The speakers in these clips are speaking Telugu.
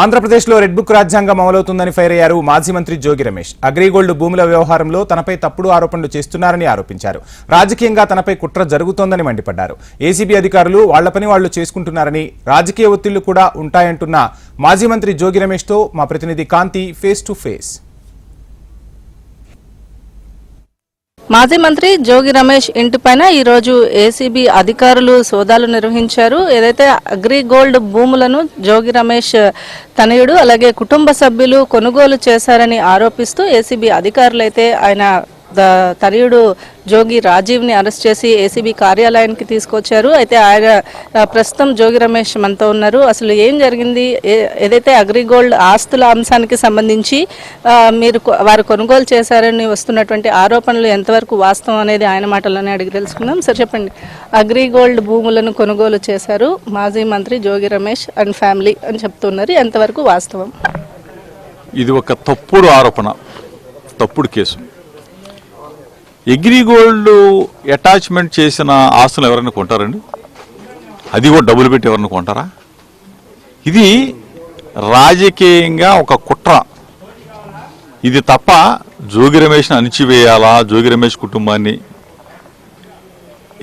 ఆంధ్రప్రదేశ్లో రెడ్ బుక్ రాజ్యాంగం అమలవుతుందని ఫైర్ అయ్యారు మాజీ మంత్రి జోగి రమేష్. అగ్రిగోల్డ్ భూముల వ్యవహారంలో తనపై తప్పుడు ఆరోపణలు చేస్తున్నారని ఆరోపించారు. రాజకీయంగా తనపై కుట్ర జరుగుతోందని మండిపడ్డారు. ఏసీబీ అధికారులు వాళ్ళ పని వాళ్ళు చేసుకుంటున్నారని రాజకీయ ఒత్తిళ్ళు కూడా ఉంటాయంటున్న మాజీ మంత్రి జోగి రమేష్తో మా ప్రతినిధి కాంతి ఫేస్ టు ఫేస్ మాజీ మంత్రి జోగి రమేష్ ఇంటిపైన ఈ రోజు ఏసీబీ అధికారులు సోదాలు నిర్వహించారు. ఏదైతే అగ్రిగోల్డ్ భూములను జోగి రమేష్ తనయుడు అలాగే కుటుంబ సభ్యులు కొనుగోలు చేశారని ఆరోపిస్తూ ఏసీబీ అధికారులైతే ఆయన తనయుడు జోగి రాజీవ్ని అరెస్ట్ చేసి ఏసీబీ కార్యాలయానికి తీసుకొచ్చారు. అయితే ఆయన ప్రస్తుతం జోగి రమేష్ మనతో ఉన్నారు. అసలు ఏం జరిగింది? ఏ- ఏదైతే అగ్రిగోల్డ్ ఆస్తుల అంశానికి సంబంధించి మీరు వారు కొనుగోలు చేశారని వస్తున్నటువంటి ఆరోపణలు ఎంతవరకు వాస్తవం అనేది ఆయన మాటల్లోనే అడిగి తెలుసుకుందాం. సార్ చెప్పండి. అగ్రిగోల్డ్ భూములను కొనుగోలు చేశారు మాజీ మంత్రి జోగి రమేష్ అండ్ ఫ్యామిలీ అని చెప్తున్నారు. ఎంతవరకు వాస్తవం? ఇది ఒక తప్పుడు ఆరోపణ తప్పుడు కేసు. ఎగ్రిగోల్డ్ అటాచ్మెంట్ చేసిన ఆస్తులు ఎవరైనా కొంటారండి? అది కూడా డబ్బులు పెట్టి ఎవరైనా కొంటారా? ఇది రాజకీయంగా ఒక కుట్ర. ఇది తప్ప జోగి రమేష్ని అణిచివేయాలా? జోగి రమేష్ కుటుంబాన్ని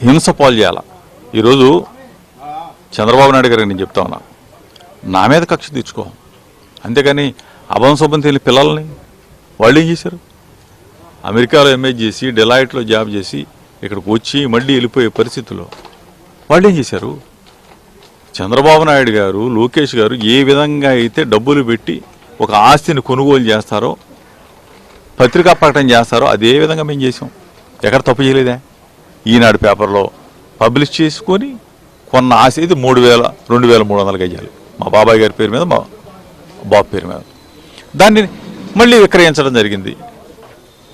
హింస పాలు చేయాలా? ఈరోజు చంద్రబాబు నాయుడు గారికి నేను చెప్తా ఉన్నా. నా మీద కక్ష తీర్చుకో. అంతేకాని అభంశోభం తెలియని పిల్లల్ని వాళ్ళు ఏం చేశారు? అమెరికాలో ఎంఏ చేసి డెలాయిట్లో జాబ్ చేసి ఇక్కడికి వచ్చి మళ్ళీ వెళ్ళిపోయే పరిస్థితుల్లో వాళ్ళు ఏం చేశారు? చంద్రబాబు నాయుడు గారు లోకేష్ గారు ఏ విధంగా అయితే డబ్బులు పెట్టి ఒక ఆస్తిని కొనుగోలు చేస్తారో పత్రికా ప్రకటన చేస్తారో అదే విధంగా మేము చేసాం ఎక్కడ తప్పు చేయలేదే? ఈనాడు పేపర్లో పబ్లిష్ చేసుకొని కొన్న ఆస్తి ఇది మూడు వేల రెండు వేల మూడు వందల గజాలు. మా బాబాయ్ గారి పేరు మీద మా బాబు పేరు మీద. దాన్ని మళ్ళీ విక్రయించడం జరిగింది.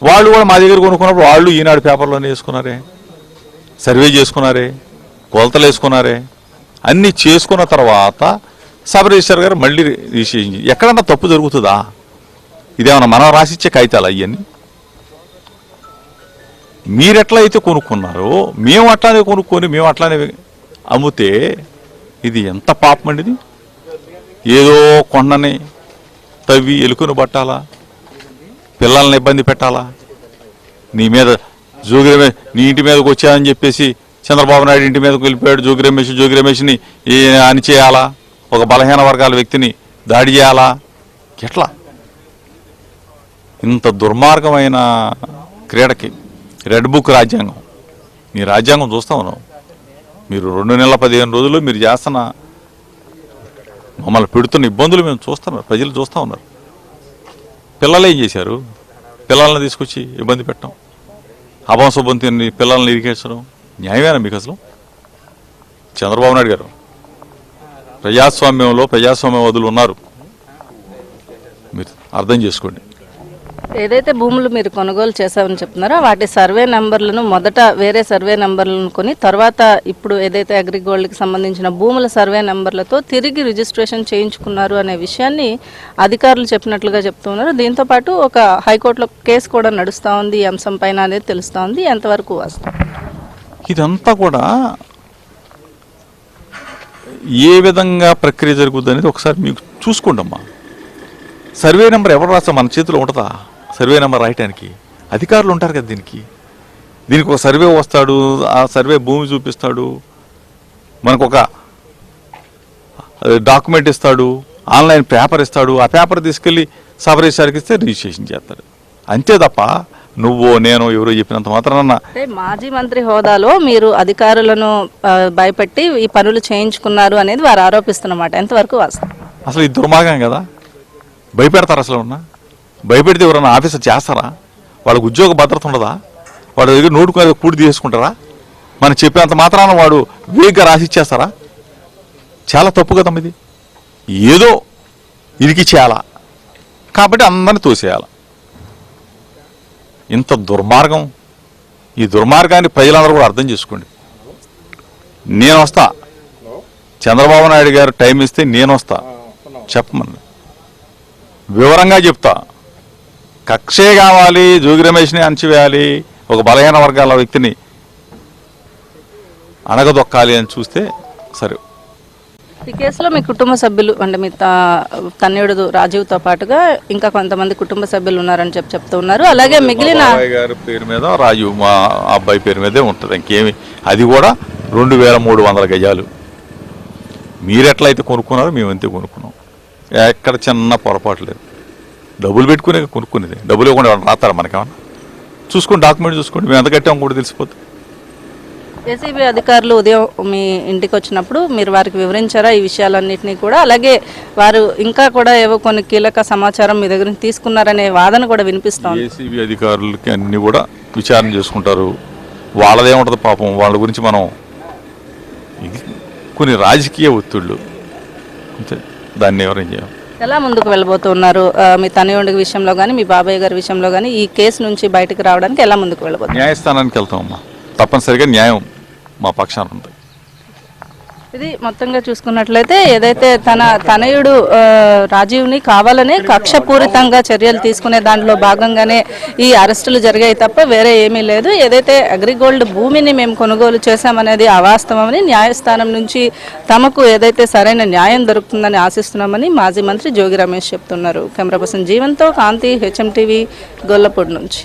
వాళ్ళు కూడా మా దగ్గర కొనుక్కున్నప్పుడు వాళ్ళు ఈనాడు పేపర్లోనే వేసుకున్నారే సర్వే చేసుకున్నారే కొలతలు వేసుకున్నారే అన్నీ చేసుకున్న తర్వాత సబ్ రిజిస్టర్ గారు మళ్ళీ రిజిస్ట్రేషన్ చేసి- ఎక్కడన్నా తప్పు జరుగుతుందా? ఇదేమన్నా మనం రాసిచ్చే కాగితాలు అవన్నీ మీరెట్లయితే కొనుక్కున్నారో మేము అట్లానే కొనుక్కొని మేము అట్లానే అమ్మితే ఇది ఎంత పాపం అండి ఇది? ఏదో కొండని తవ్వి ఎలుకను పట్టాలా పిల్లల్ని ఇబ్బంది పెట్టాలా? నీ మీద జోగి నీ ఇంటి మీదకి వచ్చానని చెప్పేసి చంద్రబాబు నాయుడు ఇంటి మీదకి వెళ్ళిపోయాడు జోగి రమేష్ జోగి రమేష్ని అణిచేయాలా ఒక బలహీన వర్గాల వ్యక్తిని దాడి చేయాలా? ఎట్లా? ఇంత దుర్మార్గమైన క్రీడకి రెడ్ బుక్ రాజ్యాంగం. మీ రాజ్యాంగం చూస్తా ఉన్నాం మీరు రెండు నెలల పదిహేను రోజులు మీరు చేస్తున్న మమ్మల్ని పెడుతున్న ఇబ్బందులు మేము చూస్తున్నారు ప్రజలు చూస్తూ ఉన్నారు. పిల్లలు ఏం చేశారు? పిల్లల్ని తీసుకొచ్చి ఇబ్బంది పెట్టడం. అభంశుభం తిని పిల్లల్ని ఇరికేసడం న్యాయమేనా మీకు అసలు? చంద్రబాబు నాయుడు గారు. ప్రజాస్వామ్యంలో ప్రజాస్వామ్యవాదులు ఉన్నారు. మీరు అర్థం చేసుకోండి. ఏదైతే భూములు మీరు కొనుగోలు చేశామని చెప్తున్నారో వాటి సర్వే నెంబర్లను మొదట వేరే సర్వే నెంబర్లను కొని తర్వాత ఇప్పుడు ఏదైతే అగ్రిగోల్డ్కి సంబంధించిన భూముల సర్వే నెంబర్లతో తిరిగి రిజిస్ట్రేషన్ చేయించుకున్నారు అనే విషయాన్ని అధికారులు చెప్పినట్లుగా చెప్తున్నారు దీంతో పాటు ఒక హైకోర్టులో కేసు కూడా నడుస్తూ ఉంది. ఈ అంశం పైన అనేది తెలుస్తూ ఉంది. ఎంతవరకు వస్తుంది ఇదంతా కూడా ఏ విధంగా ప్రక్రియ జరుగుతుంది అనేది ఒకసారి మీకు చూసుకోండమ్మా. సర్వే నెంబర్ ఎవరు రాస్తా మన చేతిలో ఉంటుందా? సర్వే నెంబర్ రాయటానికి. అధికారులు ఉంటారు కదా దీనికి. దీనికి ఒక సర్వే వస్తాడు ఆ సర్వే భూమి చూపిస్తాడు మనకు ఒక డాక్యుమెంట్ ఇస్తాడు ఆన్లైన్ పేపర్ ఇస్తాడు ఆ పేపర్ తీసుకెళ్ళి సబ్ రిజిస్టార్కి ఇస్తే రిజిస్ట్రేషన్ చేస్తాడు అంతే తప్ప నువ్వు నేను ఎవరో చెప్పినంత మాత్రాన మాజీ మంత్రి హోదాలో మీరు అధికారులను భయపెట్టి ఈ పనులు చేయించుకున్నారు అనేది వారు ఆరోపిస్తున్నమాట. ఎంతవరకు అసలు ఇది దుర్మార్గం కదా. భయపెడతారు అసలు ఉన్నా భయపెడితే ఎవరన్నా ఆఫీసర్ చేస్తారా? వాళ్ళకి ఉద్యోగ భద్రత ఉండదా? వాడి దగ్గర నోటుకు మీద కూడి తీసుకుంటారా? మనం చెప్పేంత మాత్రాన వాడు వేగ్గా రాసి ఇచ్చేస్తారా? చాలా తప్పు కదమ్మ ఇది ఏదో ఇరికి చేయాలా? కాబట్టి అందరిని తోసేయాలి? ఇంత దుర్మార్గం. ఈ దుర్మార్గాన్ని ప్రజలందరూ కూడా అర్థం చేసుకోండి. నేను వస్తా. చంద్రబాబు నాయుడు గారు టైం ఇస్తే నేను వస్తా. చెప్పమని. వివరంగా చెప్తా. కక్షే కావాలి జోగి రమేష్ని అణచివేయాలి ఒక బలహీన వర్గాల వ్యక్తిని అణగదొక్కాలి అని చూస్తే సరే. ఈ కేసులో మీ కుటుంబ సభ్యులు అంటే మీ త- తనయుడు రాజీవ్తో పాటుగా ఇంకా కొంతమంది కుటుంబ సభ్యులు ఉన్నారని చెప్పి చెప్తూ ఉన్నారు. అలాగే మిగిలిన గారి పేరు మీద రాజు మా అబ్బాయి పేరు మీదే ఉంటుంది. ఇంకేమి అది కూడా రెండు వేల మూడు వందల గజాలు. మీరు ఎట్లయితే కొనుక్కున్నారో మేము అంతే కొనుక్కున్నాం. ఎక్కడ చిన్న పొరపాటు లేదు. డబ్బులు పెట్టుకునే కొనుక్కునేది. డబ్బులు ఇవ్వకుండా రాస్తారా మనకేమన్నా? చూసుకోండి డాక్యుమెంట్ చూసుకోండి. మేము ఎంత కట్టాము కూడా తెలిసిపోతుంది ఏసీబీ అధికారులు ఉదయం మీ ఇంటికి వచ్చినప్పుడు మీరు వారికి వివరించారా ఈ విషయాలన్నింటినీ కూడా? అలాగే వారు ఇంకా కూడా ఏవో కొన్ని కీలక సమాచారం మీ దగ్గర నుంచి తీసుకున్నారనే వాదన కూడా వినిపిస్తోంది ఏసీబీ అధికారులకి అన్ని కూడా విచారణ చేసుకుంటారు. వాళ్ళదేముంటుంది పాపం? వాళ్ళ గురించి మనం కొన్ని రాజకీయ ఒత్తిళ్ళు. అంతే. దాన్ని ఎవరేం చేయం ఎలా ముందుకు వెళ్ళబోతున్నారు? మీ తనయుడి విషయంలో కానీ మీ బాబాయ్ గారి విషయంలో కానీ ఈ కేసు నుంచి బయటకు రావడానికి ఎలా ముందుకు వెళ్ళబోతున్నారు? న్యాయస్థానానికి వెళ్తామమ్మా తప్పనిసరిగా న్యాయం మా పక్షాన ఉంది. ఇది మొత్తంగా చూసుకున్నట్లయితే ఏదైతే తన తనయుడు రాజీవ్ని కావాలనే కక్షపూరితంగా చర్యలు తీసుకునే దాంట్లో భాగంగానే ఈ అరెస్టులు జరిగాయి తప్ప వేరే ఏమీ లేదు. ఏదైతే అగ్రిగోల్డ్ భూమిని మేము కొనుగోలు చేశామనేది అవాస్తవమని న్యాయస్థానం నుంచి తమకు ఏదైతే సరైన న్యాయం దొరుకుతుందని ఆశిస్తున్నామని మాజీ మంత్రి జోగి రమేష్ చెప్తున్నారు. కెమెరా పర్సన్ జీవన్తో కాంతి హెచ్ఎం టీవీ గొల్లపూడి నుంచి.